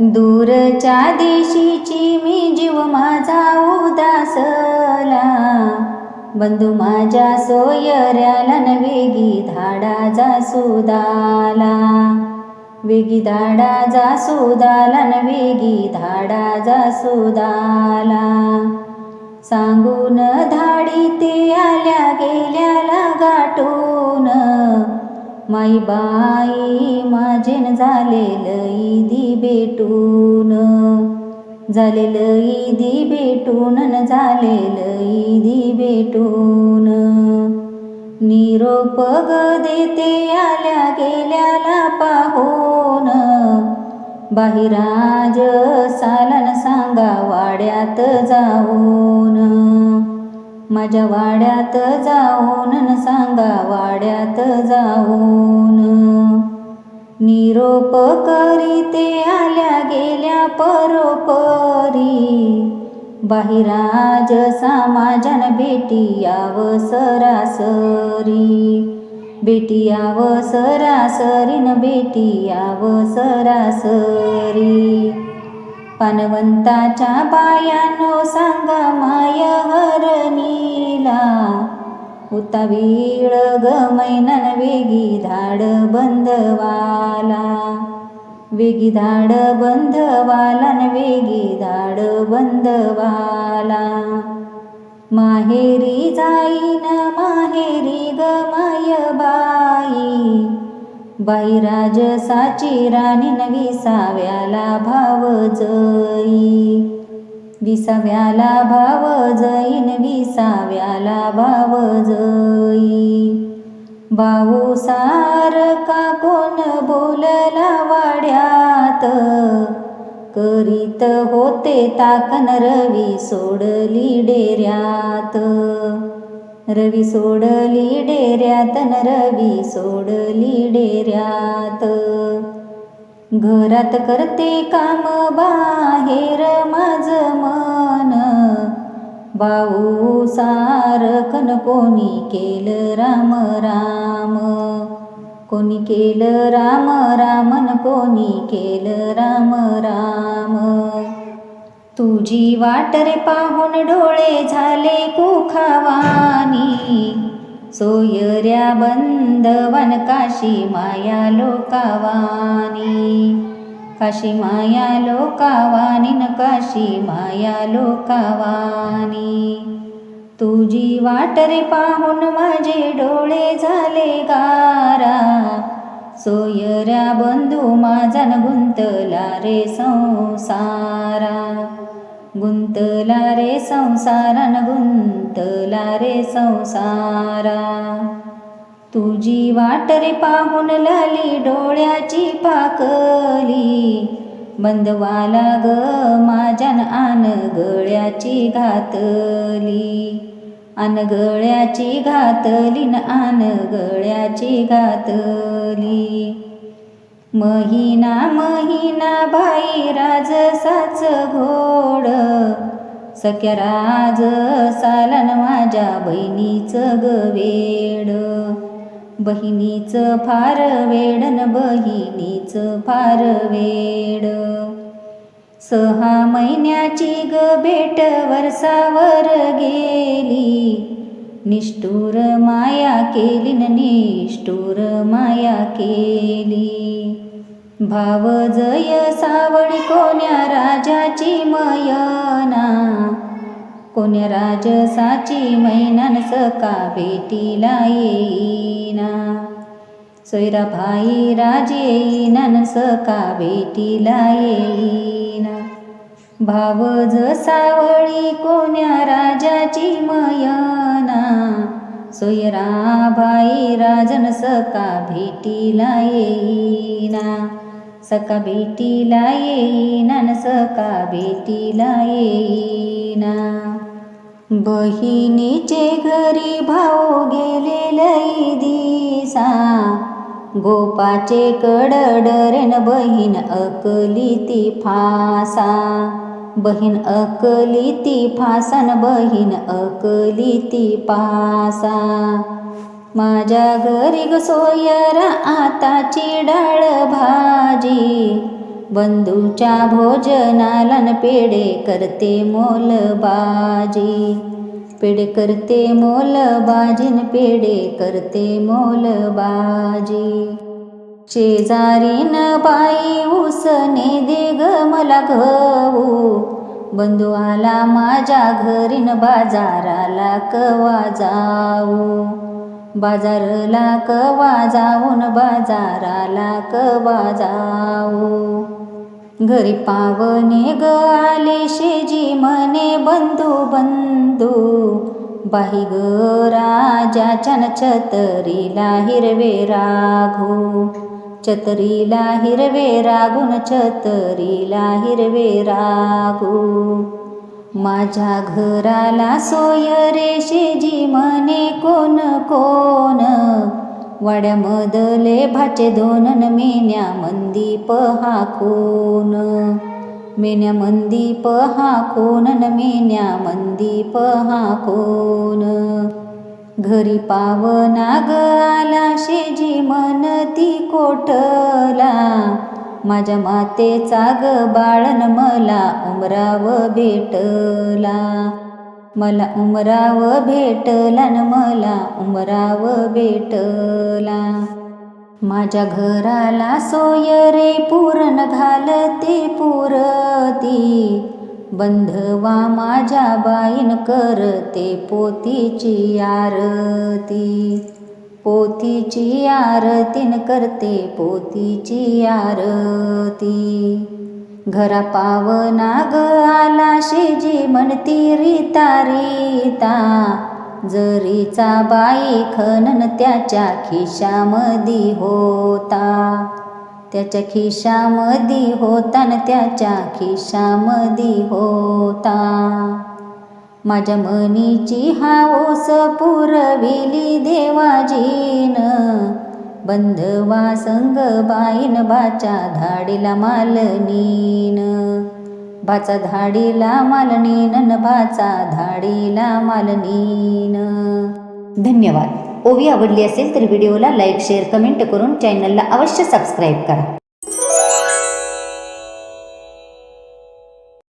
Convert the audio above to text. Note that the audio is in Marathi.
दूरच्या देशीची मी जीव माझा उदासला. बंधू माझ्या सोयऱ्याला न वेगी धाडाचा सुदाला. वेगी धाडाचा सुदाला न वेगी धाडा जा सुदाला. सांगून धाडी ते आल्या गेल्याला गाठून माई बाई माझेन झालेलं ईदी भेटून. झालेलं ईदी भेटून न झालेलं ईदी भेटून. निरोप ग देते आल्या गेल्याला पाहून. बाहिराज सालन सांगा वाड्यात जाऊन. माझ्या वाड्यात जाऊन न सांगा वाड्यात जाऊन. निरोप करी ते आल्या गेल्या परोपरी. बाहिराज समाजन भेटी याव सरासरी बेटियाव सरासरीन बेटियाव सरासरी पानवंताच्या पायानो सांगा माय हरणीला उतावीळ ग मैनन वेगी धाड बंधवाला. वेगी धाड बंधवाला न वेगी धाड बंधवाला. माहेरी जाईन माहेरी ग माय बाई. बाईराज साची राणी विसाव्याला भाव जई. विसाव्याला भाव जईन विसाव्याला भाव जई. भाऊ सारका कोण बोलला वाड्यात? करीत होते ताकन रवी सोडली डेऱ्यात. रवी सोडली डेऱ्यात न रवी सोडली डेऱ्यात. घरात करते काम बाहेर माझ मन. भाऊ सारखन कोणी केलं राम राम. कोणी केलं राम रामन कोणी केलं राम राम. तुझी वाट रे पाहून डोळे झाले कुखावानी. सोयऱ्या बंदवन काशी माया लोकावानी. काशी माया लोकावानी न काशी माया लोकावानी. तुझी वाट रे पाहून माझे डोळे झाले गारा. सोयऱ्या बंधू माझा न गुंतला रे संसार. गुंतला रे संसारा न गुंतला रे संसारा. तुझी वाट रे पाहून लाली डोळ्याची पाकली. बंदवाला ग माझ्यान आन गळ्याची घातली. आन गळ्याची घातली न आन गळ्याची घातली. महिना महिना बाई राज साच सख्या राज सालन माझ्या बहिणीचं ग वेड. बहिणीचं फार वेडन बहिणीचं फार वेड. सहा महिन्याची ग भेट वर्षावर गेली. निष्ठुर माया केली न निष्ठुर माया केली. भाव जय सावळी कोण्या राजाची मयना? कोण्या राजसाची मैनान सका भेटीला येईना? सोयरा भाई राज सका भेटीला येईना? भाव सावळी कोण्या राजाची मयना? सोयरा भाई राजन सका भेटीला येईना? सका भेटीला येईना न सका भेटीला येईना. बहिणीचे घरी भाऊ गेलेलई दिसा. गोपाचे कडडरेन बहीण अकली ती फासा. बहीण अकली ती फासन बहीण अकली ती पासा. माझ्या घरी ग सोयरा आताची डाळ भाजी. बंधूच्या भोजनाला न पेढे करते मोल बाजी पेढे करते मोल बाजीन पेढे करते मोल बाजी शेजारीन बाई उसने दे ग मला घऊ बंधू आला माझ्या घरीन बाजाराला कवा जाऊ. बाजारला कवा जाऊन बाजाराला कवा जाऊ? घरी पावणे ग आले शेजी म्हणे बंधू बंधू बाही ग राजाच्या छतरीला हिरवे राघू. छतरीला हिरवे रागून छतरीला हिरवे रागू माझ्या घराला सोय रेषेजी म्हणे कोण कोण? वाड्यामधले भाचे दोन न मेन्या मंदी पहा कोण मेन्या मंदी पहा कोण न मेन्या मंदी पहा कोण घरी पावना ग आला शेजी मनती कोठला? माझ्या मातेचा ग बाळन मला उमराव भेटला. मला उमराव भेटला न मला उमराव भेटला. माझ्या घराला सोय रे पुरण घालते पुरती. बंधवा माझ्या बाईन करते पोतीची आरती. पोतीची आरतीन करते पोतीची आरती. घरा पावना ग आला शेजी म्हणती रीता रीता. जरीचा बाई खनन त्याच्या खिशामधी होता. त्याच्या खिशामधी होता न त्याच्या खिशामधी होता. माझ्या मनीची हाऊस पुरविली देवाजीन. बंधवा संग बाईन बाच्या धाडीला मालनीन. बाचा धाडीला मालनीन न बाचा धाडीला मालनीन. धन्यवाद. ओवी आवडली असेल तर व्हिडिओला लाईक शेअर कमेंट करून चॅनलला अवश्य सबस्क्राईब करा.